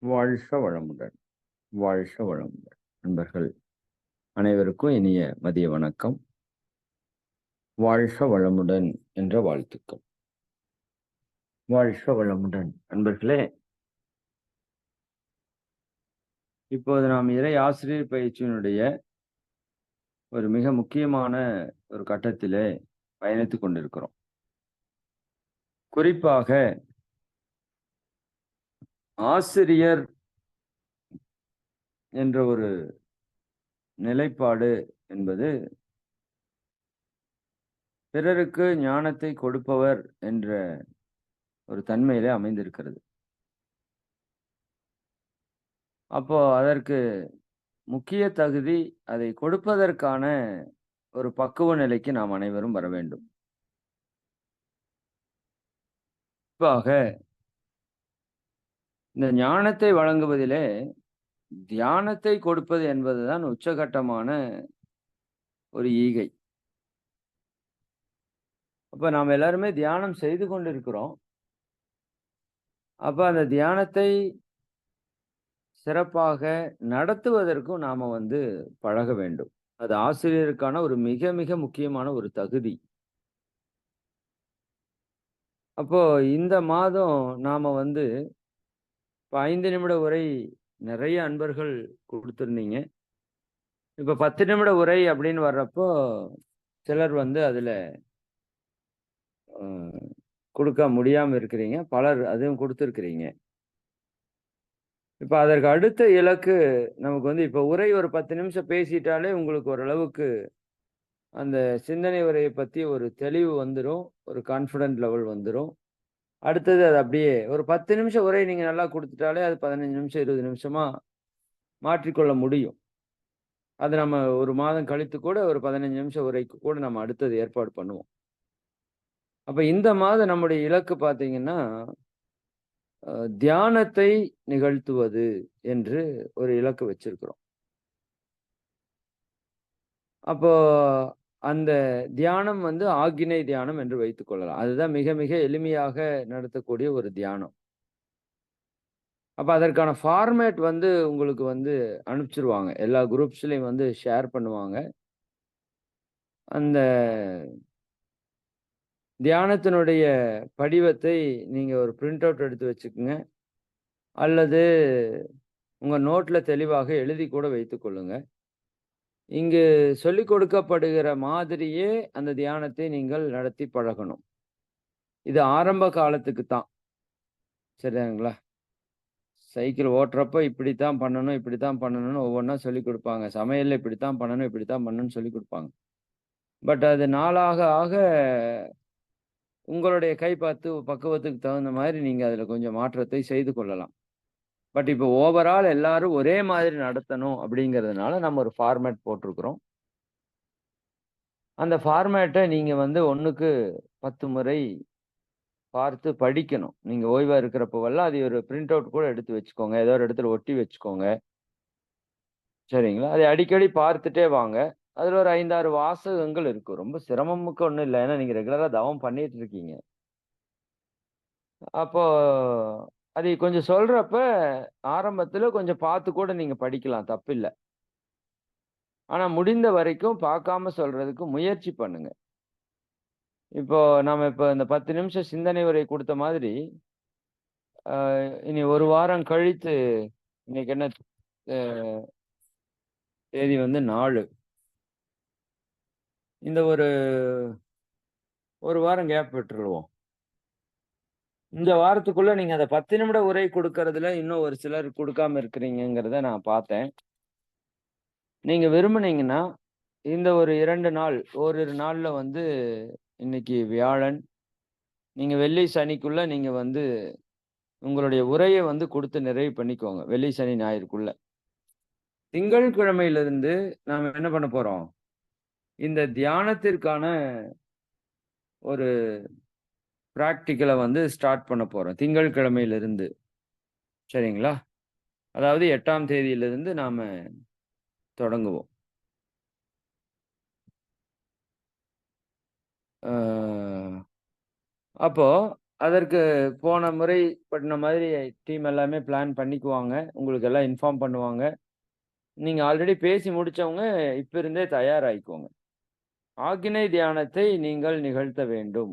வாழ்க வளமுடன். வாழ்க வளமுடன். நண்பர்கள் அனைவருக்கும் இனிய மதிய வணக்கம். வாழ்க வளமுடன் என்ற வாழ்த்துக்கள். வாழ்க வளமுடன். நண்பர்களே இப்போது நாம் இறை ஆசிரியர் பயிற்சியினுடைய ஒரு மிக முக்கியமான ஒரு கட்டத்திலே பயணித்துக் கொண்டிருக்கிறோம். குறிப்பாக ஆசிரியர் என்ற ஒரு நிலைப்பாடு என்பது பிறருக்கு ஞானத்தை கொடுப்பவர் என்ற ஒரு தன்மையிலே அமைந்திருக்கிறது. அப்போ அதற்கு முக்கிய தகுதி அதை கொடுப்பதற்கான ஒரு பக்குவ நிலைக்கு நாம் அனைவரும் வர வேண்டும். குறிப்பாக இந்த ஞானத்தை வழங்குவதிலே தியானத்தை கொடுப்பது என்பதுதான் உச்சகட்டமான ஒரு ஈகை. அப்ப நாம் எல்லாருமே தியானம் செய்து கொண்டிருக்கிறோம். அப்ப அந்த தியானத்தை சிறப்பாக நடத்துவதற்கும் நாம வந்து பழக வேண்டும். அது ஆசிரியருக்கான ஒரு மிக மிக முக்கியமான ஒரு தகுதி. அப்போ இந்த மாதம் நாம வந்து இப்போ ஐந்து நிமிட உரை நிறைய அன்பர்கள் கொடுத்துருந்தீங்க. இப்போ பத்து நிமிட உரை அப்படின்னு வர்றப்போ சிலர் வந்து அதில் கொடுக்க முடியாமல் இருக்கிறீங்க. பலர் அதுவும் கொடுத்துருக்குறீங்க. இப்போ அதற்கு அடுத்த இலக்கு நமக்கு வந்து இப்போ உரை ஒரு பத்து நிமிஷம் பேசிட்டாலே உங்களுக்கு ஓரளவுக்கு அந்த சிந்தனை உரையை பற்றி ஒரு தெளிவு வந்துடும் ஒரு கான்ஃபிடென்ட் லெவல் வந்துடும் அடுத்தது அது அப்படியே ஒரு பத்து நிமிஷம் உரை நீங்கள் நல்லா கொடுத்துட்டாலே அது பதினஞ்சு நிமிஷம் இருபது நிமிஷமாக மாற்றிக்கொள்ள முடியும். அது நம்ம ஒரு மாதம் கழித்து கூட ஒரு பதினஞ்சு நிமிஷம் உரைக்கு கூட நம்ம அடுத்தது ஏற்பாடு பண்ணுவோம். அப்போ இந்த மாதம் நம்முடைய இலக்கு பார்த்தீங்கன்னா தியானத்தை நிகழ்த்துவது என்று ஒரு இலக்கு வச்சிருக்கிறோம். அப்போ அந்த தியானம் வந்து ஆக்கினை தியானம் என்று வைத்துக் கொள்ளலாம். அதுதான் மிக மிக எளிமையாக நடத்தக்கூடிய ஒரு தியானம். அப்போ அதற்கான ஃபார்மேட் வந்து உங்களுக்கு வந்து அனுப்பிச்சிருவாங்க. எல்லா குரூப்ஸ்லையும் வந்து ஷேர் பண்ணுவாங்க. அந்த தியானத்தினுடைய படிவத்தை நீங்கள் ஒரு பிரிண்ட் அவுட் எடுத்து வச்சுக்கோங்க. அல்லது உங்கள் நோட்டில் தெளிவாக எழுதி கூட வைத்துக்கொள்ளுங்கள் இங்கு சொல்லிக் கொடுக்கப்படுகிற மாதிரியே அந்த தியானத்தை நீங்கள் நடத்தி பழகணும். இது ஆரம்ப காலத்துக்கு தான். சரிங்களா? சைக்கிள் ஓட்டுறப்ப இப்படித்தான் பண்ணணும் இப்படித்தான் பண்ணணும்னு ஒவ்வொன்றா சொல்லி கொடுப்பாங்க. சமையலில் இப்படித்தான் பண்ணணும் இப்படித்தான் பண்ணணும்னு சொல்லி கொடுப்பாங்க. பட் அது நாளாக ஆக உங்களுடைய கை பார்த்து பக்குவத்துக்கு தகுந்த மாதிரி நீங்கள் அதில் கொஞ்சம் மாற்றத்தை செய்து கொள்ளலாம். பட் இப்போ ஓவரால் எல்லாரும் ஒரே மாதிரி நடத்தணும் அப்படிங்கிறதுனால நம்ம ஒரு ஃபார்மேட் போட்டிருக்கிறோம். அந்த ஃபார்மேட்டை நீங்கள் வந்து ஒன்றுக்கு பத்து முறை பார்த்து படிக்கணும். நீங்கள் ஓய்வாக இருக்கிறப்பவெல்லாம் அது ஒரு பிரிண்ட் அவுட் கூட எடுத்து வச்சுக்கோங்க. ஏதோ ஒரு இடத்துல ஒட்டி வச்சுக்கோங்க. சரிங்களா? அதை அடிக்கடி பார்த்துட்டே வாங்க. அதில் ஒரு ஐந்தாறு வாசகங்கள் இருக்கும். ரொம்ப சிரமமுக்கு ஒன்றும் இல்லை. ஏன்னா நீங்கள் ரெகுலராக தவம் பண்ணிட்டு இருக்கீங்க. அப்போது அதை கொஞ்சம் சொல்றப்ப ஆரம்பத்தில் கொஞ்சம் பார்த்து கூட நீங்கள் படிக்கலாம் தப்பில்லை. ஆனால் முடிந்த வரைக்கும் பார்க்காம சொல்றதுக்கு முயற்சி பண்ணுங்க. இப்போ நம்ம இப்போ இந்த பத்து நிமிஷம் சிந்தனை உரை கொடுத்த மாதிரி இனி ஒரு வாரம் கழித்து இன்னைக்கு என்ன தேதி வந்து நாலு. இந்த ஒரு ஒரு வாரம் கேப் விட்டுருவோம். இந்த வாரத்துக்குள்ள நீங்க அந்த பத்து நிமிட உரை கொடுக்கறதுல இன்னும் ஒரு சிலர் கொடுக்காம இருக்கிறீங்கிறத நான் பார்த்தேன். நீங்க விரும்புனீங்கன்னா இந்த ஒரு இரண்டு நாள் ஓரிரு நாள்ல வந்து இன்னைக்கு வியாழன் நீங்க வெள்ளி சனிக்குள்ள நீங்க வந்து உங்களுடைய உரையை வந்து கொடுத்து நிறைவு பண்ணிக்கோங்க வெள்ளி சனி ஞாயிற்குள்ள திங்கட்கிழமையிலிருந்து நாம் என்ன பண்ண போறோம்? இந்த தியானத்திற்கான ஒரு ப்ராக்டிக்கலை வந்து ஸ்டார்ட் பண்ண போகிறோம் திங்கட்கிழமையிலிருந்து சரிங்களா அதாவது எட்டாம் தேதியிலிருந்து நாம் தொடங்குவோம் அப்போது அதற்கு போன முறை பண்ண மாதிரி டீம் எல்லாமே பிளான் பண்ணிக்குவாங்க. உங்களுக்கு எல்லாம் இன்ஃபார்ம் பண்ணுவாங்க. நீங்கள் ஆல்ரெடி பேசி முடித்தவங்க இப்போ இருந்தே தயாராகிக்கோங்க ஆக்கினை தியானத்தை நீங்கள் நிகழ்த்த வேண்டும்.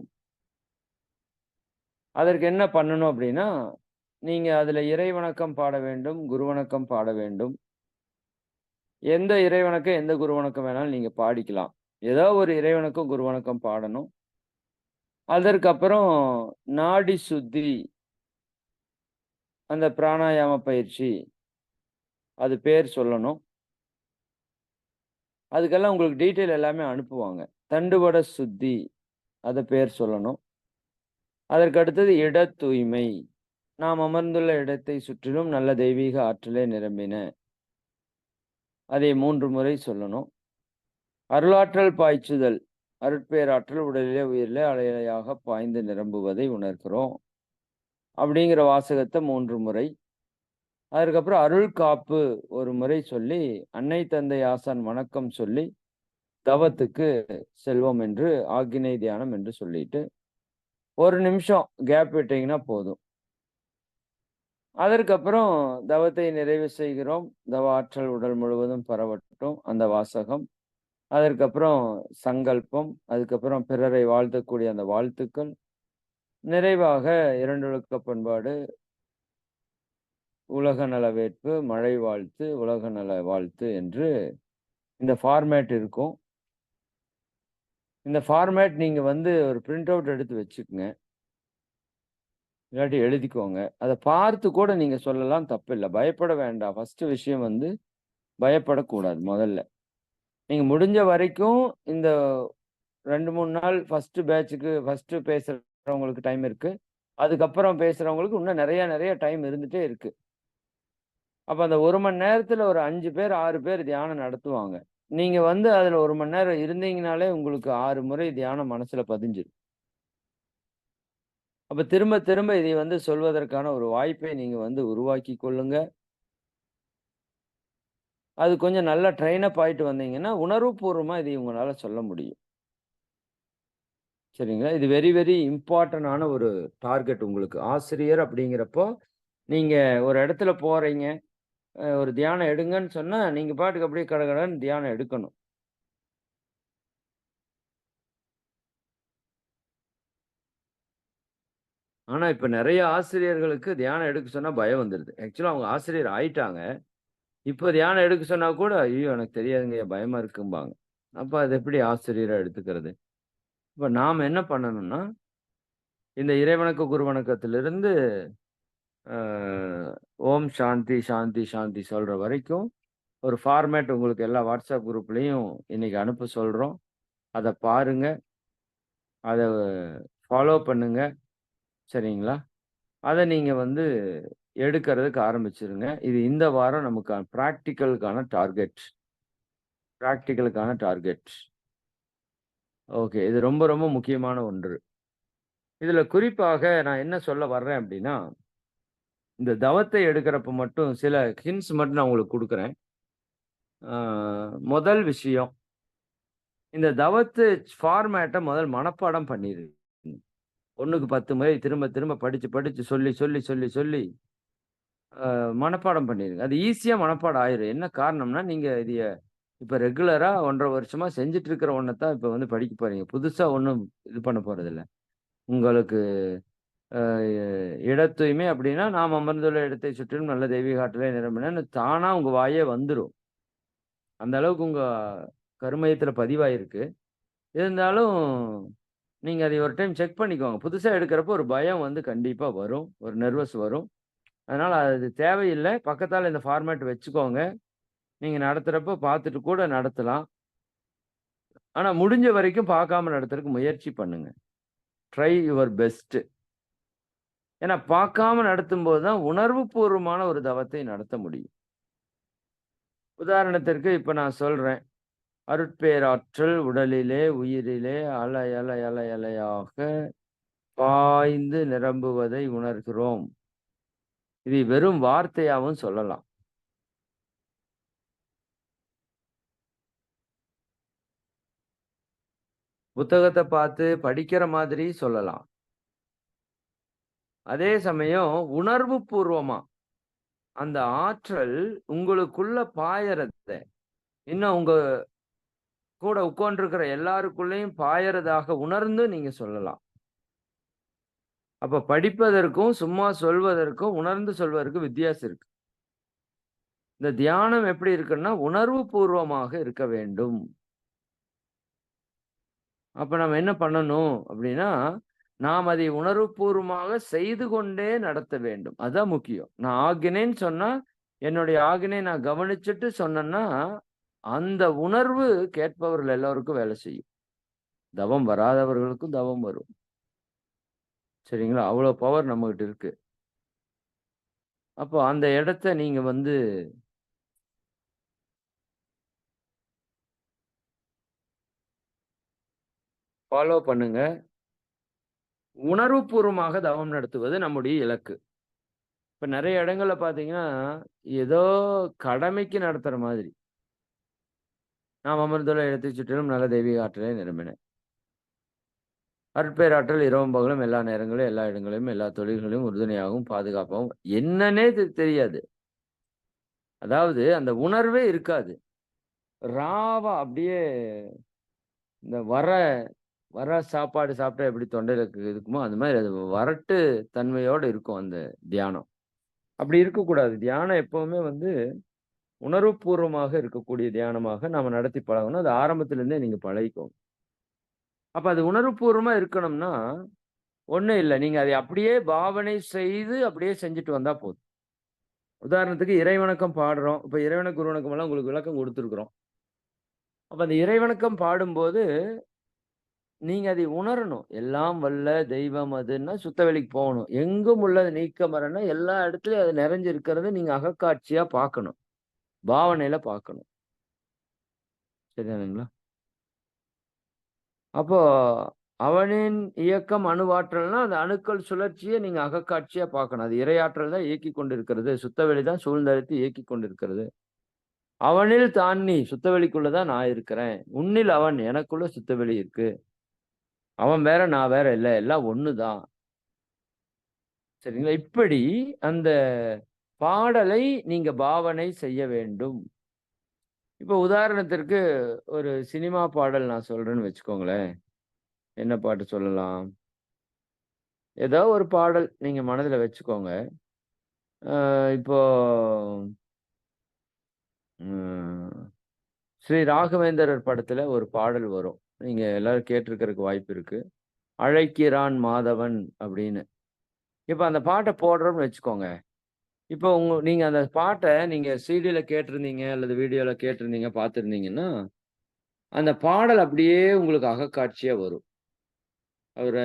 அதற்கு என்ன பண்ணணும் அப்படின்னா, நீங்கள் அதில் இறை வணக்கம் பாட வேண்டும், குரு வணக்கம் பாட வேண்டும். எந்த இறை வணக்கம், எந்த குரு வணக்கம் வேணாலும் நீங்கள் பாடிக்கலாம். ஏதோ ஒரு இறை குருவணக்கம் குரு வணக்கம் பாடணும். அதற்கப்புறம் நாடி சுத்தி. அந்த பிராணாயாம பயிற்சி. அது பேர் சொல்லணும். அதுக்கெல்லாம் உங்களுக்கு டீட்டெயில் எல்லாமே அனுப்புவாங்க. தண்டுவட சுத்தி. அதை பேர் சொல்லணும். அதற்கு அடுத்தது இட தூய்மை. நாம் அமர்ந்துள்ள இடத்தை சுற்றிலும் நல்ல தெய்வீக ஆற்றலே நிரம்பின. அதை மூன்று முறை சொல்லணும். அருளாற்றல் பாய்ச்சுதல். அருட்பேராற்றல் உடலிலே, உயிரிலே அலையலையாக பாய்ந்து நிரம்புவதை உணர்கிறோம். அப்படிங்கிற வாசகத்தை மூன்று முறை. அதற்கப்புறம் அருள் காப்பு ஒரு முறை சொல்லி, அன்னை தந்தை ஆசான் வணக்கம் சொல்லி, தவத்துக்கு செல்வோம் என்று ஆக்கினை தியானம் என்று சொல்லிட்டு, ஒரு நிமிஷம் கேப் விட்டீங்கன்னா போதும். அதற்கப்புறம் தவத்தை நிறைவு செய்கிறோம். தவ ஆற்றல் உடல் முழுவதும் பரவட்டும். அந்த வாசகம். அதற்கப்புறம் சங்கல்பம். அதுக்கப்புறம் பிறரை வாழ்த்தக்கூடிய அந்த வாழ்த்துக்கள். நிறைவாக இரண்டொழுக்க பண்பாடு. உலக நல வேட்பு, மழை வாழ்த்து, உலக நல வாழ்த்து என்று இந்த ஃபார்மேட் இருக்கும். இந்த ஃபார்மேட் நீங்கள் வந்து ஒரு பிரிண்ட் அவுட் எடுத்து வச்சுக்கோங்க இல்லாட்டி எழுதிக்கோங்க. அதை பார்த்து கூட நீங்கள் சொல்லலாம் தப்பில்லை பயப்பட வேண்டாம். ஃபஸ்ட்டு விஷயம் வந்து பயப்படக்கூடாது முதல்ல. நீங்கள் முடிஞ்ச வரைக்கும் இந்த 2, 3 நாள் ஃபஸ்ட்டு பேட்சுக்கு ஃபஸ்ட்டு பேசுகிறவங்களுக்கு டைம் இருக்குது அதுக்கப்புறம் பேசுகிறவங்களுக்கு இன்னும் நிறையா நிறைய டைம் இருந்துகிட்டே இருக்குது அப்போ அந்த ஒரு மணி நேரத்தில் ஒரு அஞ்சு பேர், ஆறு பேர் தியானம் நடத்துவாங்க. நீங்க வந்து அதுல ஒரு மணி நேரம் இருந்தீங்கனாலே உங்களுக்கு ஆறு முறை தியானம் மனசுல பதிஞ்சிடும் அப்ப திரும்ப திரும்ப இதை வந்து சொல்வதற்கான ஒரு வாய்ப்பை நீங்க வந்து உருவாக்கி கொள்ளுங்க. அது கொஞ்சம் நல்லா ட்ரெயின் அப் ஆயிட்டு வந்தீங்கன்னா, உணர்வுபூர்வமா இதை உங்களால சொல்ல முடியும். சரிங்களா? இது வெரி வெரி இம்பார்ட்டன்ட் ஒரு டார்கெட் உங்களுக்கு. ஆசிரியர் அப்படிங்கிறப்போ, நீங்க ஒரு இடத்துல போறீங்க. ஒரு தியானம் எடுங்கன்னு சொன்னால் நீங்கள் பாட்டுக்கு அப்படியே கடகடன்னு தியானம் எடுக்கணும். ஆனால் இப்போ நிறைய ஆசிரியர்களுக்கு தியானம் எடுக்க சொன்னால் பயம் வந்துடுது ஆக்சுவலாக அவங்க ஆசிரியர் ஆயிட்டாங்க. இப்போ தியானம் எடுக்க சொன்னால் கூட, "ஐயோ! எனக்கு தெரியாதுங்க பயமாக இருக்கும்பாங்க." அப்போ அது எப்படி ஆசிரியராக எடுத்துக்கிறது? இப்போ நாம் என்ன பண்ணணும்னா, இந்த இறைவணக்க, குருவணக்கத்திலிருந்து ஓம் சாந்தி, சாந்தி, சாந்தி சொல்கிற வரைக்கும் ஒரு ஃபார்மேட் உங்களுக்கு எல்லா வாட்ஸ்அப் குரூப்லேயும் இன்றைக்கி அனுப்ப சொல்கிறோம் அதை பாருங்க. அதை ஃபாலோ பண்ணுங்க. சரிங்களா? அதை நீங்கள் வந்து எடுக்கிறதுக்கு ஆரம்பிச்சுருங்க. இது இந்த வாரம் நமக்கு ப்ராக்டிக்கலுக்கான டார்கெட். ப்ராக்டிக்கலுக்கான டார்கெட். ஓகே. இது ரொம்ப ரொம்ப முக்கியமான ஒன்று. இதில் குறிப்பாக நான் என்ன சொல்ல வர்றேன் அப்படின்னா, இந்த தவத்தை எடுக்கிறப்ப மட்டும் சில ஹிண்ட்ஸ் மட்டும் நான் உங்களுக்கு கொடுக்குறேன் முதல் விஷயம். இந்த தவத்து ஃபார்மேட்டை முதல் மனப்பாடம் பண்ணிடு ஒன்றுக்கு பத்து முறை திரும்ப திரும்ப படித்து படித்து சொல்லி சொல்லி சொல்லி சொல்லி மனப்பாடம் பண்ணிருங்க. அது ஈஸியாக மனப்பாடம் ஆயிரும். என்ன காரணம்னா, நீங்கள் இதைய இப்ப ரெகுலரா 1 1/2 வருஷமா செஞ்சுட்டு இருக்கிற தான் இப்போ வந்து படிக்க போகிறீங்க புதுசாக ஒன்றும் இது பண்ண போகிறதில்ல உங்களுக்கு அ அப்படின்னா, நாம் அமர்ந்துள்ள இடத்தை சுற்றிலும் நல்ல தெய்வீக ஆற்றலே தானாக உங்கள் வாயே வந்துடும் அந்த அளவுக்கு உங்கள் கருமயத்தில் பதிவாயிருக்கு. இருந்தாலும், நீங்கள் அதை ஒரு டைம் செக் பண்ணிக்கோங்க. புதுசாக எடுக்கிறப்போ ஒரு பயம் வந்து கண்டிப்பாக வரும். ஒரு நெர்வஸ் வரும். அதனால் அது தேவையில்லை பக்கத்தால் இந்த ஃபார்மேட் வச்சுக்கோங்க. நீங்கள் நடத்துகிறப்ப பார்த்துட்டு கூட நடத்தலாம். ஆனால் முடிஞ்ச வரைக்கும் பார்க்காம நடத்துறதுக்கு முயற்சி பண்ணுங்கள் ட்ரை யுவர் பெஸ்ட்டு ஏன்னா பார்க்காம நடத்தும் போது தான் உணர்வுபூர்வமான ஒரு தவத்தை நடத்த முடியும். உதாரணத்திற்கு இப்ப நான் சொல்றேன். அருட்பேராற்றல் உடலிலே, உயிரிலே அலை அலை அலை அலையாக பாய்ந்து நிரம்புவதை உணர்கிறோம். இதை வெறும் வார்த்தையாகவும் சொல்லலாம். புத்தகத்தை பார்த்து படிக்கிற மாதிரி சொல்லலாம். அதே சமயம் உணர்வு பூர்வமா அந்த ஆற்றல் உங்களுக்குள்ள பாயறத இன்னும் உங்க கூட உட்கார்ந்திருக்கிற எல்லாருக்குள்ளேயும் பாயறதாக உணர்ந்து நீங்க சொல்லலாம். அப்ப படிப்பதற்கும் சும்மா சொல்வதற்கும் உணர்ந்து சொல்வதற்கும் வித்தியாசம் இருக்கு. இந்த தியானம் எப்படி இருக்குன்னா உணர்வு பூர்வமாக இருக்க வேண்டும். அப்ப நம்ம என்ன பண்ணணும் அப்படின்னா நாம் அதை உணர்வுபூர்வமாக செய்து கொண்டே நடத்த வேண்டும். அதுதான் முக்கியம். நான் ஆகினேன்னு சொன்னா என்னுடைய ஆகினை நான் கவனிச்சுட்டு சொன்னேன்னா அந்த உணர்வு கேட்பவர்கள் எல்லோருக்கும் வேலை செய்யும். தவம் வராதவர்களுக்கும் தவம் வரும். சரிங்களா? அவ்வளோ பவர் நம்மகிட்ட இருக்கு. அப்போ அந்த இடத்த நீங்க வந்து ஃபாலோ பண்ணுங்க. உணர்வுபூர்வமாக தவம் நடத்துவது நம்முடைய இலக்கு. இப்ப நிறைய இடங்கள்ல பாத்தீங்கன்னா ஏதோ கடமைக்கு நடத்துற மாதிரி. நாம் அமர்ந்துள்ள இடத்தை சுற்றிலும் நல்ல தெய்வீக ஆற்றலை நிரம்பினேன் அற்பேராற்றல் இரவும் பகலும் எல்லா நேரங்களும் எல்லா இடங்களிலும் எல்லா தொழில்களையும் உறுதுணையாகவும் பாதுகாப்பாகவும் என்னன்னே தெ- தெரியாது. அதாவது அந்த உணர்வே இருக்காது. ராவா அப்படியே இந்த வர வர சாப்பாடு சாப்பிட்டா எப்படி தொண்டையில் இருக்குமோ அந்த மாதிரி அது வரட்டு தன்மையோடு இருக்கும் அந்த தியானம். அப்படி இருக்கக்கூடாது. தியானம் எப்பவுமே வந்து உணர்வுபூர்வமாக இருக்கக்கூடிய தியானமாக நாம் நடத்தி பழகணும். அது ஆரம்பத்திலேருந்தே நீங்கள் பழகிக்கோங்க. அப்போ அது உணர்வுபூர்வமாக இருக்கணும்னா ஒன்றும் இல்லை. நீங்கள் அதை அப்படியே பாவனை செய்து அப்படியே செஞ்சுட்டு வந்தால் போதும். உதாரணத்துக்கு இறைவணக்கம் பாடுறோம். இப்போ இறைவன குருவணக்கம் எல்லாம் உங்களுக்கு விளக்கம் கொடுத்துருக்குறோம். அப்போ அந்த இறைவணக்கம் பாடும்போது நீங்க அதை உணரணும். எல்லாம் வல்ல தெய்வம் அதுன்னா சுத்தவெளிக்கு போகணும். எங்கும் உள்ளது நீக்க மரன்னா எல்லா இடத்துலயும் அது நிறைஞ்சு இருக்கிறது நீங்க அகக்காட்சியா பார்க்கணும். பாவனையில பார்க்கணும். சரிதானுங்களா? அப்போ அவனின் இயக்கம் அணுவாற்றல்னா அந்த அணுக்கள் சுழற்சியை நீங்க அகக்காட்சியா பார்க்கணும். அது இரையாற்றல் தான் இயக்கி கொண்டிருக்கிறது. சுத்தவெளி தான் சூழ்ந்தழுத்து இயக்கி கொண்டிருக்கிறது. அவனில் தான் நீ சுத்தவெளிக்குள்ளதான் நான் இருக்கிறேன். உன்னில் அவன் எனக்குள்ள சுத்தவெளி இருக்கு. அவன் வேற நான் வேற இல்லை. எல்லாம் ஒன்று தான் சரிங்களா? இப்படி அந்த பாடலை நீங்க பாவனை செய்ய வேண்டும். இப்போ உதாரணத்திற்கு ஒரு சினிமா பாடல் நான் சொல்றேன்னு வச்சுக்கோங்களேன். என்ன பாட்டு சொல்லலாம்? ஏதோ ஒரு பாடல் நீங்க மனதில் வச்சுக்கோங்க. இப்போ ஸ்ரீ ராகவேந்திரர் படத்துல ஒரு பாடல் வரும். நீங்கள் எல்லோரும் கேட்டிருக்கிறதுக்கு வாய்ப்பு இருக்குது அழைக்கிறான் மாதவன் அப்படின்னு. இப்போ அந்த பாட்டை போடுறோம்னு வச்சுக்கோங்க. இப்போ உங்க நீங்கள் அந்த பாட்டை நீங்கள் சீடியில் கேட்டிருந்தீங்க அல்லது வீடியோவில் கேட்டிருந்தீங்க பார்த்துருந்தீங்கன்னா அந்த பாடல் அப்படியே உங்களுக்கு அகக்காட்சியாக வரும். அவர்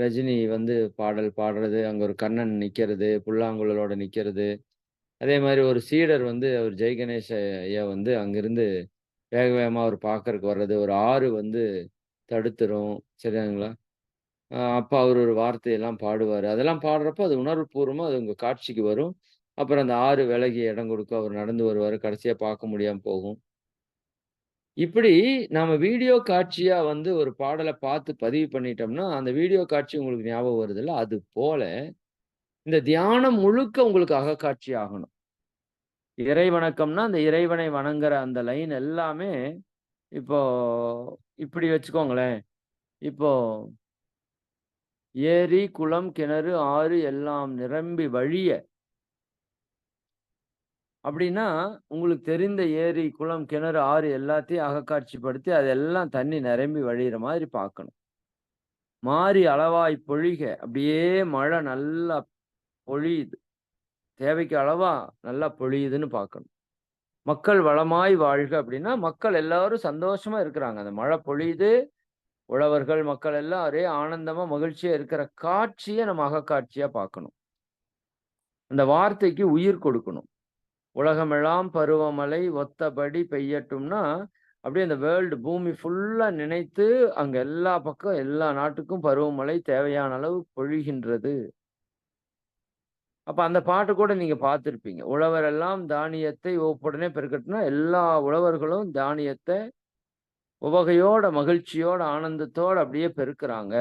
ரஜினி வந்து பாடல் பாடுறது அங்கே ஒரு கண்ணன் நிற்கிறது புல்லாங்குழலோட நிற்கிறது அதே மாதிரி ஒரு சீடர் வந்து அவர் ஜெய் கணேஷ் ஐயா வந்து அங்கிருந்து வேக வேகமாக அவர் பார்க்கறதுக்கு வர்றது. ஒரு ஆறு வந்து தடுத்துரும். சரியாங்களா அப்போ அவர் ஒரு வார்த்தையெல்லாம் பாடுவார். அதெல்லாம் பாடுறப்ப அது உணர்வுபூர்வமா அது உங்கள் காட்சிக்கு வரும். அப்புறம் அந்த ஆறு விலகி இடம் கொடுக்கும் அவர் நடந்து வருவார். கடைசியாக பார்க்க முடியாமல் போகும். இப்படி நாம வீடியோ காட்சியாக வந்து ஒரு பாடலை பார்த்து பதிவு பண்ணிட்டோம்னா அந்த வீடியோ காட்சி உங்களுக்கு ஞாபகம் வருதில்ல அது போல இந்த தியானம் முழுக்க உங்களுக்கு அகக்காட்சி ஆகணும். இறை வணக்கம்னா அந்த இறைவனை வணங்குற அந்த லைன் எல்லாமே இப்போ இப்படி வச்சுக்கோங்களேன். இப்போ ஏரி குளம் கிணறு ஆறு எல்லாம் நிரம்பி வழிய அப்படின்னா உங்களுக்கு தெரிந்த ஏரி குளம் கிணறு ஆறு எல்லாத்தையும் அகக்காட்சிப்படுத்தி அதெல்லாம் தண்ணி நிரம்பி வழியிற மாதிரி பார்க்கணும். மாறி அளவாய் பொழிக. அப்படியே மழை நல்லா பொழியுது. தேவைக்கு அளவா நல்லா பொழியுதுன்னு பார்க்கணும் மக்கள் வளமாய் வாழ்க அப்படின்னா மக்கள் எல்லாரும் சந்தோஷமா இருக்கிறாங்க. அந்த மழை பொழியுது உழவர்கள் மக்கள் எல்லாம் ஒரே ஆனந்தமா மகிழ்ச்சியா இருக்கிற காட்சியை நம்ம அகக்காட்சியா பார்க்கணும் அந்த வார்த்தைக்கு உயிர் கொடுக்கணும். உலகமெல்லாம் பருவமழை ஒத்தபடி பெய்யட்டும்னா அப்படியே அந்த வேர்ல்டு பூமி ஃபுல்லா நினைத்து அங்க எல்லா பக்கம் எல்லா நாட்டுக்கும் பருவமழை தேவையான அளவு பொழிகின்றது. அப்ப அந்த பாட்டு கூட நீங்க பார்த்துருப்பீங்க உழவர் எல்லாம் தானியத்தை ஒப்புடனே பெருக்கட்டுனா எல்லா உழவர்களும் தானியத்தை உவகையோட மகிழ்ச்சியோட ஆனந்தத்தோட அப்படியே பெருக்கிறாங்க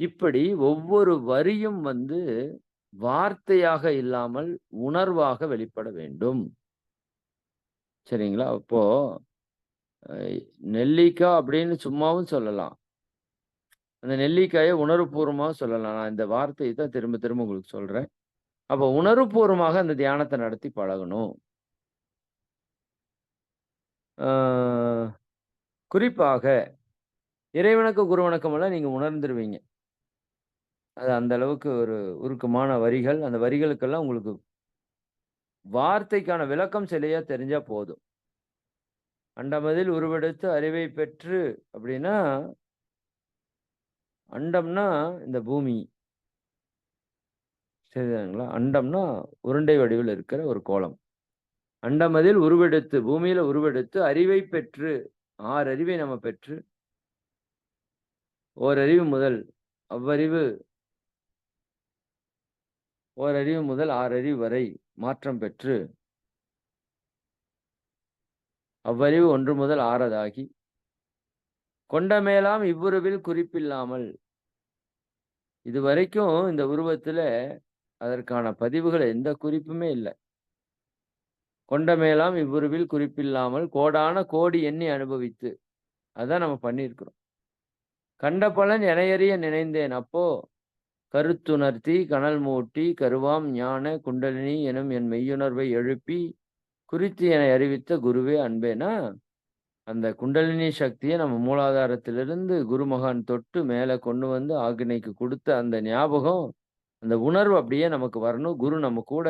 இப்படி ஒவ்வொரு வரியும் வந்து வார்த்தையாக இல்லாமல் உணர்வாக வெளிப்பட வேண்டும். சரிங்களா? அப்போ நெல்லிக்காய் அப்படின்னு சும்மாவும் சொல்லலாம். அந்த நெல்லிக்காயை உணர்வுபூர்வமாக சொல்லலாம். நான் இந்த வார்த்தையை தான் திரும்ப திரும்ப உங்களுக்கு சொல்றேன். அப்போ உணர்வுபூர்வமாக அந்த தியானத்தை நடத்தி பழகணும். குறிப்பாக இறைவணக்கம், குருவணக்கமெல்லாம் நீங்கள் உணர்ந்துருவீங்க. அது அந்த அளவுக்கு ஒரு உருக்கமான வரிகள். அந்த வரிகளுக்கெல்லாம் உங்களுக்கு வார்த்தைக்கான விளக்கம் சிலையாக தெரிஞ்சா போதும். அண்டமதில் உருவெடுத்து அறிவை பெற்று அப்படின்னா அண்டம்னா இந்த பூமி. சரிதானுங்களா? அண்டம்னா உருண்டை வடிவில் இருக்கிற ஒரு கோலம் அண்டமதில் உருவெடுத்து பூமியில உருவெடுத்து அறிவை பெற்று ஆறு அறிவை நம்ம பெற்று ஓரறிவு முதல் அவ்வறிவு ஓரறிவு முதல் ஆறறிவு வரை மாற்றம் பெற்று அவ்வறிவு ஒன்று முதல் ஆறதாகி கொண்டமேலாம் இவ்வுருவில் குறிப்பில்லாமல் இது வரைக்கும் இந்த உருவத்துல அதற்கான பதிவுகள் எந்த குறிப்புமே இல்ல. கொண்டமேலாம் இவ்வுருவில் குறிப்பில்லாமல் கோடான கோடி எண்ணி அனுபவித்து. அதான் நம்ம பண்ணியிருக்கிறோம். கண்ட பலன் எனையறிய நினைந்தேன். அப்போ கருத்துணர்த்தி கனல் மூட்டி கருவாம் ஞான குண்டலினி எனும் என் மெய்யுணர்வை எழுப்பி குறித்து என அறிவித்த குருவே அன்பேனா, அந்த குண்டலினி சக்தியை நம்ம மூலாதாரத்திலிருந்து குருமகான் தொட்டு மேலே கொண்டு வந்து ஆக்னைக்கு கொடுத்த அந்த ஞாபகம், அந்த உணர்வு அப்படியே நமக்கு வரணும். குரு நம்ம கூட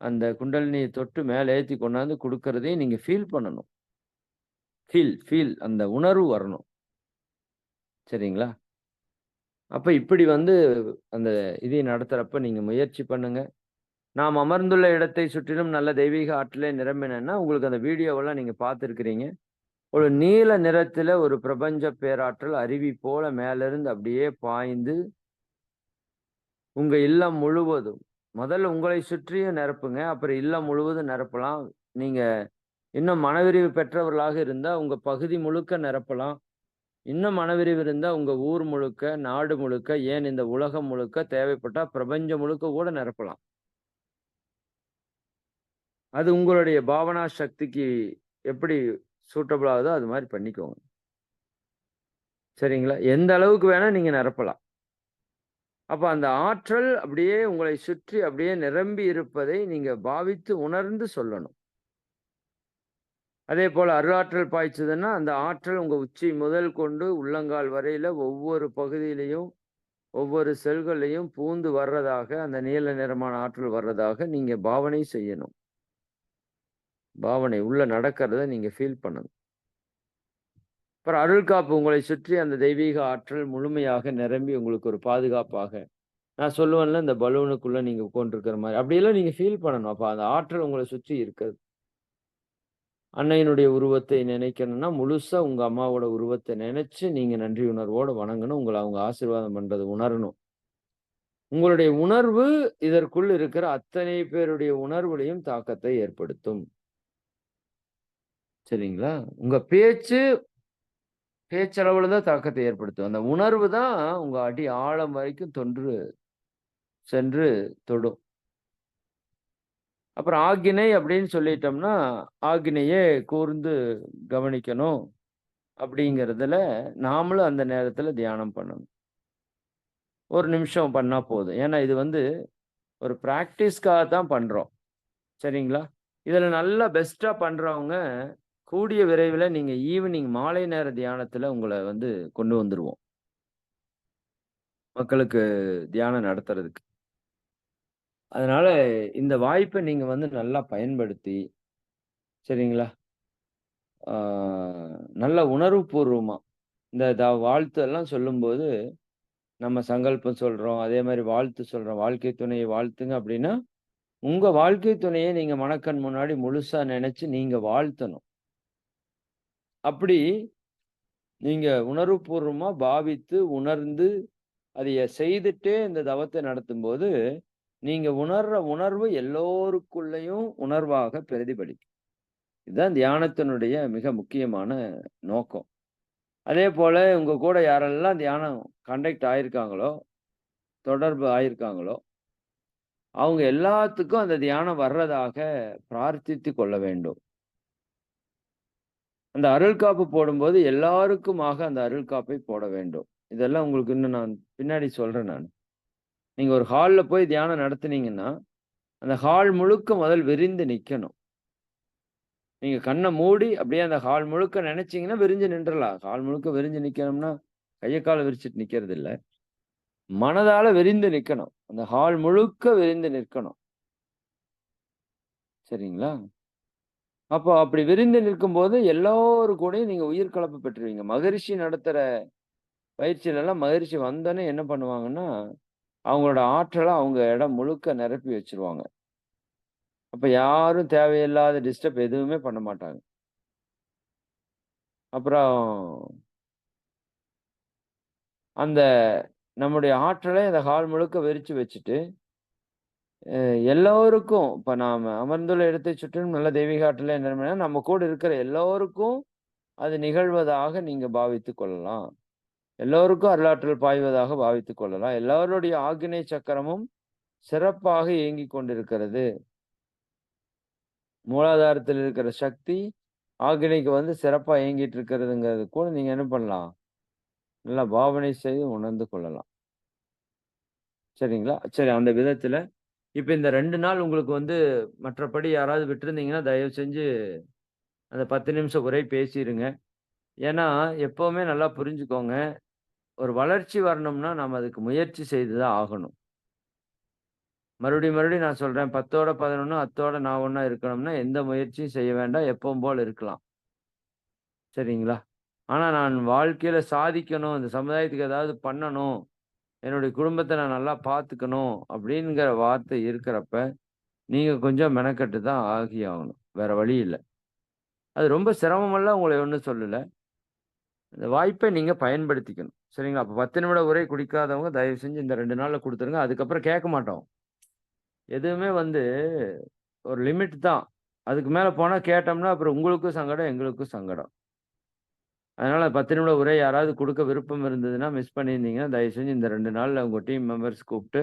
அந்த குண்டலினியை தொட்டு மேலே ஏற்றி கொண்டாந்து கொடுக்கறதையும் நீங்கள் ஃபீல் பண்ணணும். ஃபீல் ஃபீல் அந்த உணர்வு வரணும். சரிங்களா? அப்போ இப்படி வந்து அந்த இதை நடத்துகிறப்ப நீங்கள் முயற்சி பண்ணுங்க. நாம் அமர்ந்துள்ள இடத்தை சுற்றிலும் நல்ல தெய்வீக ஆற்றலே நிரம்பினேன்னா உங்களுக்கு அந்த வீடியோவெல்லாம் நீங்கள் பார்த்துருக்குறீங்க ஒரு நீல நிறத்துல ஒரு பிரபஞ்ச பேராற்றல் அருவி போல மேலிருந்து அப்படியே பாய்ந்து உங்க இல்லம் முழுவதும் முதல்ல உங்களை சுற்றியும் நிரப்புங்க. அப்புறம் இல்லம் முழுவதும் நிரப்பலாம். நீங்க இன்னும் மனவிரிவு பெற்றவர்களாக இருந்தா, உங்க பகுதி முழுக்க நிரப்பலாம். இன்னும் மனவிரிவு இருந்தா, உங்க ஊர் முழுக்க, நாடு முழுக்க, ஏன் இந்த உலகம் முழுக்க தேவைப்பட்டா பிரபஞ்சம் முழுக்க கூட நிரப்பலாம். அது உங்களுடைய பாவனா சக்திக்கு எப்படி சூட்டபிள் ஆகுதோ, அது மாதிரி பண்ணிக்கோங்க. சரிங்களா? எந்த அளவுக்கு வேணால் நீங்கள் நிரப்பலாம். அப்போ அந்த ஆற்றல் அப்படியே உங்களை சுற்றி அப்படியே நிரம்பி இருப்பதை நீங்கள் பாவித்து உணர்ந்து சொல்லணும். அதே போல் அருளாற்றல் பாய்ச்சதுன்னா அந்த ஆற்றல் உங்கள் உச்சி முதல் கொண்டு உள்ளங்கால் வரையில் ஒவ்வொரு பகுதியிலையும் ஒவ்வொரு செல்களையும் பூந்து வர்றதாக, அந்த நீல நிறமான ஆற்றல் வர்றதாக நீங்கள் பாவனை செய்யணும். பாவனை உள்ள நடக்கிறத நீங்க ஃபீல் பண்ணுங்க அப்புறம் அருள்காப்பு உங்களை சுற்றி அந்த தெய்வீக ஆற்றல் முழுமையாக நிரம்பி உங்களுக்கு ஒரு பாதுகாப்பாக நான் சொல்லுவேன்ல இந்த பலூனுக்குள்ள நீங்க உட்கார்ந்திருக்கிற மாதிரி அப்படியெல்லாம் நீங்க ஃபீல் பண்ணணும். அப்ப அந்த ஆற்றல் உங்களை சுற்றி இருக்குது. அன்னையினுடைய உருவத்தை நினைக்கணும்னா, முழுசா உங்க அம்மாவோட உருவத்தை நினைச்சு நீங்க நன்றி உணர்வோட வணங்கணும். உங்களை அவங்க ஆசீர்வாதம் பண்றது உணரணும். உங்களுடைய உணர்வு இதற்குள் இருக்கிற அத்தனை பேருடைய உணர்வுலையும் தாக்கத்தை ஏற்படுத்தும். சரிங்களா? உங்க பேச்சு பேச்சளவுல தான் தாக்கத்தை ஏற்படுத்தும். அந்த உணர்வு தான் உங்க அடி ஆழம் வரைக்கும் தொன்று சென்று தொடும். அப்புறம் ஆக்கினை அப்படின்னு சொல்லிட்டோம்னா, ஆக்கினையே கூர்ந்து கவனிக்கணும். அப்படிங்கிறதுல நாமளும் அந்த நேரத்தில் தியானம் பண்ணணும். ஒரு நிமிஷம் பண்ணால் போதும். ஏன்னா இது வந்து ஒரு ப்ராக்டிஸ்க்காக தான் பண்ணுறோம் சரிங்களா? இதில் நல்லா பெஸ்ட்டாக பண்ணுறவங்க கூடிய விரைவில் நீங்க ஈவினிங் மாலை நேர தியானத்துல உங்களை வந்து கொண்டு வந்துருவோம். மக்களுக்கு தியானம் நடத்துறதுக்கு. அதனால இந்த வாய்ப்பை நீங்க வந்து நல்லா பயன்படுத்தி சரிங்களா? நல்ல உணர்வு பூர்வமாக இந்த த வாழ்த்து எல்லாம் சொல்லும்போது, நம்ம சங்கல்பம் சொல்றோம். அதே மாதிரி வாழ்த்து சொல்றோம். வாழ்க்கை துணையை வாழ்த்துங்க அப்படின்னா, உங்க வாழ்க்கை துணையை நீங்க மனக்கண் முன்னாடி முழுசா நினச்சி நீங்க வாழ்த்தணும். அப்படி நீங்க உணர்வுபூர்வமா பாவித்து, உணர்ந்து, அதைய செய்துட்டே இந்த தவத்த நடத்தும்போது, நீங்க உணர்ற உணர்வு எல்லோருக்குள்ளயும் உணர்வாக பிரதிபலிக்கும். இதுதான் தியானத்தினுடைய மிக முக்கியமான நோக்கம். அதே போல உங்க கூட யாரெல்லாம் தியானம் கண்டக்ட் ஆயிருக்காங்களோ, தொடர்பு ஆயிருக்காங்களோ, அவங்க எல்லாத்துக்கும் அந்த தியானம் வர்றதாக பிரார்த்தித்து கொள்ள வேண்டும். அந்த அருள் காப்பு போடும்போது எல்லாருக்குமாக அந்த அருள் காப்பை போட வேண்டும். இதெல்லாம் உங்களுக்கு இன்னும் நான் பின்னாடி சொல்றேன் நான் நீங்க ஒரு ஹாலில் போய் தியானம் நடத்துனீங்கன்னா, அந்த ஹால் முழுக்க முதல் விரிந்து நிக்கணும். நீங்க கண்ண மூடி அப்படியே அந்த ஹால் முழுக்க நெனச்சீங்கன்னா விரிஞ்சு நின்றலாம். ஹால் முழுக்க விரிஞ்சு நிக்கணும்னா, கையை கால விரிச்சுட்டு நிக்கிறது மனதால விரிந்து நிக்கணும். அந்த ஹால் முழுக்க விரிந்து நிற்கணும். சரிங்களா? அப்போ அப்படி விரிந்து நிற்கும்போது எல்லோரு கூடயும் நீங்க உயிர் கலப்பு பெற்றுவீங்க மகரிஷி நடத்துற பயிற்சியிலலாம் மகரிஷி வந்தோன்னே என்ன பண்ணுவாங்கன்னா, அவங்களோட ஆற்றலை அவங்க இடம் முழுக்க நிரப்பி வச்சிருவாங்க அப்ப யாரும் தேவையில்லாத டிஸ்டர்ப் எதுவுமே பண்ண மாட்டாங்க. அப்புறம் அந்த நம்முடைய ஆற்றலை அந்த ஹால் முழுக்க வெறிச்சு வச்சுட்டு, எல்லோருக்கும் இப்ப நாம அமர்ந்துள்ள இடத்தை சுற்றிலும் நல்ல தெய்வீக ஆற்றலே நம்ம கூட இருக்கிற எல்லோருக்கும் அது நிகழ்வதாக நீங்க பாவித்துக் கொள்ளலாம். எல்லோருக்கும் அருளாற்றல் பாய்வதாக பாவித்துக் கொள்ளலாம். எல்லாருடைய ஆக்ஞை சக்கரமும் சிறப்பாக இயங்கி கொண்டிருக்கிறது. மூலாதாரத்தில் இருக்கிற சக்தி, ஆக்கினைக்கு வந்து சிறப்பா இயங்கிட்டு இருக்கிறதுங்கிறது கூட நீங்க என்ன பண்ணலாம்? நல்லா பாவனை செய்து உணர்ந்து கொள்ளலாம். சரிங்களா? சரி அந்த விதத்தில் இப்போ இந்த ரெண்டு நாள் உங்களுக்கு வந்து மற்றபடி யாராவது விட்டுருந்தீங்கன்னா தயவு செஞ்சு அந்த 10 நிமிஷம் உரை பேசிடுங்க ஏன்னா, எப்போவுமே நல்லா புரிஞ்சுக்கோங்க. ஒரு வளர்ச்சி வரணும்னா, நம்ம அதுக்கு முயற்சி செய்து தான் ஆகணும். மறுபடியும் மறுபடியும் நான் சொல்கிறேன் பத்தோட பதினொன்று அத்தோட நான் ஒன்றா இருக்கணும்னா, எந்த முயற்சியும் செய்ய வேண்டாம். எப்பவும் போல் இருக்கலாம். சரிங்களா? ஆனால் நான் வாழ்க்கையில் சாதிக்கணும், இந்த சமுதாயத்துக்கு ஏதாவது பண்ணணும், என்னுடைய குடும்பத்தை நான் நல்லா பார்த்துக்கணும் அப்படிங்கிற வார்த்தை இருக்கிறப்ப, நீங்கள் கொஞ்சம் மெனக்கட்டு தான் ஆகி ஆகணும். வேற வழி இல்லை அது ரொம்ப சிரமமெல்லாம் உங்களை ஒன்றும் சொல்லலை இந்த வாய்ப்பை நீங்கள் பயன்படுத்திக்கணும். சரிங்களா? அப்போ பத்து நிமிட உரை குடிக்காதவங்க தயவு செஞ்சு இந்த ரெண்டு நாளில் கொடுத்துருங்க அதுக்கப்புறம் கேட்க மாட்டோம். எதுவுமே வந்து ஒரு லிமிட் தான். அதுக்கு மேலே போனால் கேட்டோம்னா, அப்புறம் உங்களுக்கும் சங்கடம், எங்களுக்கும் சங்கடம். அதனால 10 நிமிட உரை யாராவது கொடுக்க விருப்பம் இருந்ததுன்னா, மிஸ் பண்ணியிருந்தீங்கன்னா, தயவு செஞ்சு இந்த ரெண்டு நாள்ல உங்க டீம் மெம்பர்ஸ் கூப்பிட்டு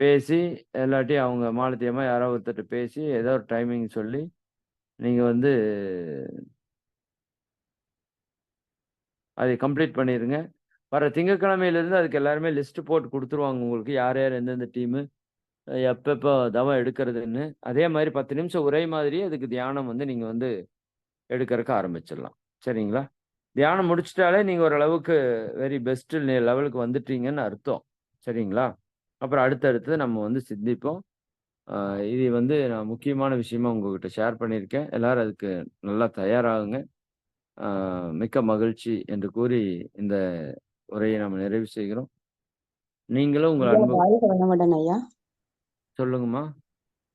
பேசி, இல்லாட்டி அவங்க மாலத்தியமாக யாராவது யாரோ பேசி, ஏதோ ஒரு டைமிங் சொல்லி, நீங்க வந்து அதை கம்ப்ளீட் பண்ணிடுங்க வர திங்கக்கிழமையிலேருந்து அதுக்கு எல்லாருமே லிஸ்ட்டு போட்டு கொடுத்துருவாங்க உங்களுக்கு. யார் யார் எந்தெந்த டீமு, எப்பப்போ தவம் எடுக்கிறதுன்னு. அதே மாதிரி பத்து நிமிஷம் ஒரே மாதிரியே அதுக்கு தியானம் வந்து நீங்கள் வந்து எடுக்கிறதுக்கு ஆரம்பிச்சிடலாம். சரிங்களா? தியானம் முடிச்சுட்டாலே நீங்க ஓரளவுக்கு வெரி பெஸ்ட் லெவலுக்கு வந்துட்டீங்கன்னு அர்த்தம். சரிங்களா? அப்புறம் அடுத்தடுத்து நம்ம வந்து சிந்திப்போம். இது வந்து நான் முக்கியமான விஷயமா உங்ககிட்ட ஷேர் பண்ணியிருக்கேன். எல்லாரும் அதுக்கு நல்லா தயாராகுங்க. மிக்க மகிழ்ச்சி என்று கூறி இந்த உரையை நாம் நிறைவு செய்கிறோம். நீங்களும் உங்கள் ஐயா அன்பு வாழ்க வளமுடன் ஐயா. சொல்லுங்கம்மா.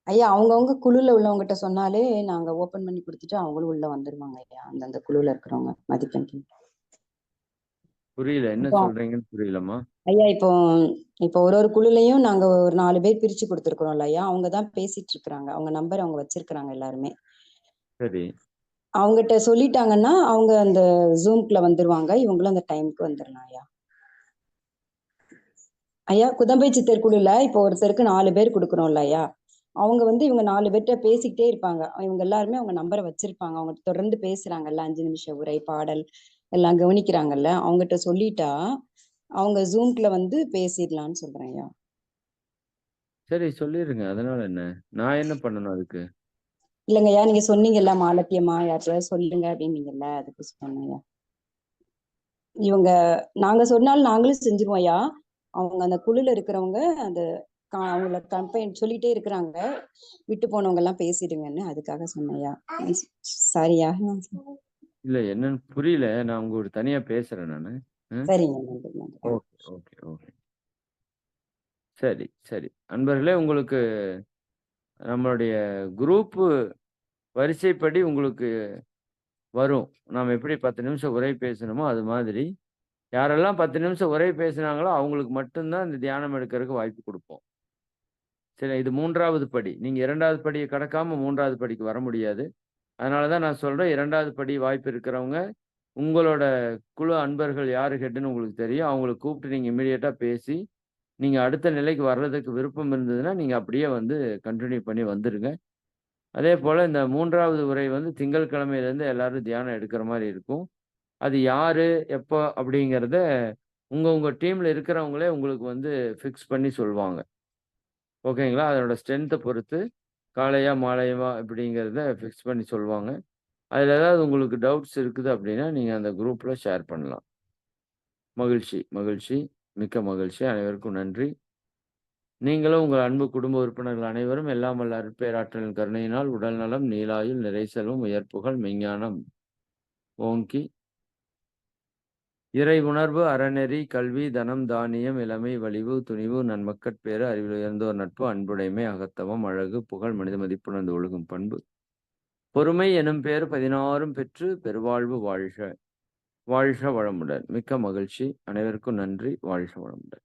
ஐயா அவங்கவங்க குழுல உள்ளவங்ககிட்ட சொன்னாலே நாங்க ஓப்பன் பண்ணி குடுத்துட்டு அவங்களும் உள்ள வந்துருவாங்க ஐயா. அந்தந்த குழுல இருக்கிறவங்க மதிப்பெண். புரியல. என்ன சொல்றீங்கன்னு புரியலம்மா. ஐயா இப்போ இப்போ ஒரு ஒரு குழுலயும் நாங்க ஒரு 4 பேர் பிரிச்சு குடுத்துருக்கிறோம்ல ஐயா. அவங்க தான் பேசிட்டு இருக்கிறாங்க. அவங்க நம்பர் அவங்க வச்சிருக்கிறாங்க எல்லாருமே. சரி. அவங்கட்ட சொல்லிட்டாங்கன்னா, அவங்க அந்த Zoomக்குள்ள வந்துருவாங்க. இவங்களும் அந்த டைம்க்கு வந்துரலாம் ஐயா. ஐயா குதம்பை சித்தர் குழுல இப்போ ஒருத்தருக்கு 4 பேர் குடுக்குறோம்ல ஐயா. அவங்க வந்து இவங்க 4 பேர்ட்ட பேசிக்கிட்டே இருப்பாங்க. இவங்க எல்லாருமே அவங்க நம்பர வச்சிருப்பாங்க. அவங்க தொடர்ந்து பேசுறாங்கல்ல 5 நிமிஷ உரை, பாடல் எல்லாம் கவனிக்கிறாங்கல்ல. அவங்கட்ட சொல்லிட்டா, அவங்க Zoomக்குள்ள வந்து பேசிடலான்னு சொல்றேன் ஐயா. சரி சொல்லிருங்க. அதனால என்ன? நான் என்ன பண்ணணும் அதுக்கு? இல்லங்க ஐயா, நீங்க சொன்னீங்கல்ல மாலத்தி அம்மா யார்ட்டயாவது சொல்லுங்க அப்டின்னீங்கல்ல. அதுக்கு சொன்னேன் ஐயா. இவங்க நாங்க சொன்னாலும் நாங்களும் செஞ்சுருவோம் ஐயா. அவங்க அந்த குழுல இருக்கிறவங்க அந்த அவங்கள கம்பெயின் சொல்லிட்டே இருக்கிறாங்க. விட்டு போனவங்கலாம் பேசிடுங்கன்னு அதுக்காக சொன்னேன் ஐயா. சாரியா. இல்ல என்னன்னு புரியல. நான் உங்ககூட தனியா பேசுறேன் நானு. சரிங்க. Okay, okay, okay. சரி, சரி. அன்பர்களே உங்களுக்கு நம்மளுடைய குரூப்பு வரிசைப்படி உங்களுக்கு வரும். நாம எப்படி 10 நிமிஷம் உரை பேசணுமோ, அது மாதிரி யாரெல்லாம் 10 நிமிஷம் உரை பேசினாங்களோ, அவங்களுக்கு மட்டும் தான் இந்த தியானம் எடுக்கறக்கு வாய்ப்பு குடுப்போம். சரி இது மூன்றாவது படி. நீங்கள் இரண்டாவது படியை கடக்காம மூன்றாவது படிக்கு வர முடியாது. அதனால தான் நான் சொல்கிறேன் இரண்டாவது படி வாய்ப்பு இருக்கிறவங்க உங்களோட குழு அன்பர்கள் யார் ஹெட்டுன்னு உங்களுக்கு தெரியும். அவங்கள கூப்பிட்டு நீங்கள் இமீடியட்டாக பேசி, நீங்கள் அடுத்த நிலைக்கு வர்றதுக்கு விருப்பம் இருந்ததுன்னா, நீங்கள் அப்படியே வந்து கண்டினியூ பண்ணி வந்துடுங்க அதே போல் இந்த மூன்றாவது உரை வந்து திங்கட்கிழமையிலேருந்து எல்லாரும் தியானம் எடுக்கிற மாதிரி இருக்கும். அது யார் எப்போ அப்படிங்கிறத உங்கள் உங்கள் டீமில் இருக்கிறவங்களே உங்களுக்கு வந்து ஃபிக்ஸ் பண்ணி சொல்லுவாங்க ஓகேங்களா? அதனோட ஸ்ட்ரென்த்தை பொறுத்து காலையா, மாலையமா இப்படிங்கிறத ஃபிக்ஸ் பண்ணி சொல்லுவாங்க அதில் ஏதாவது உங்களுக்கு டவுட்ஸ் இருக்குது அப்படின்னா, நீங்கள் அந்த குரூப்பில் ஷேர் பண்ணலாம். மகிழ்ச்சி, மகிழ்ச்சி. மிக்க மகிழ்ச்சி. அனைவருக்கும் நன்றி. நீங்களும் உங்கள் அன்பு குடும்ப உறுப்பினர்கள் அனைவரும் எல்லாம் வல்ல அற்பேராற்றலின் கருணையினால் உடல் நலம், நீளாயுள், நிறை செல்வம், உயர்ப்புகழ், மெய்ஞானம் ஓங்கி இறை உணர்வு, அறநெறி, கல்வி, தனம், தானியம், இளமை, வலிவு, துணிவு, நன்மக்கட்பேறு, அறிவில் உயர்ந்தோர் நட்பு, அன்புடைமை, அகத்தவம், அழகு, புகழ், மனித மதிப்புணர்ந்து ஒழுகும் பண்பு, பொறுமை எனும் பேர் பதினாறும் பெற்று பெருவாழ்வு வாழ்க! வாழ்க வளமுடன். மிக்க மகிழ்ச்சி. அனைவருக்கும் நன்றி. வாழ்க வளமுடன்.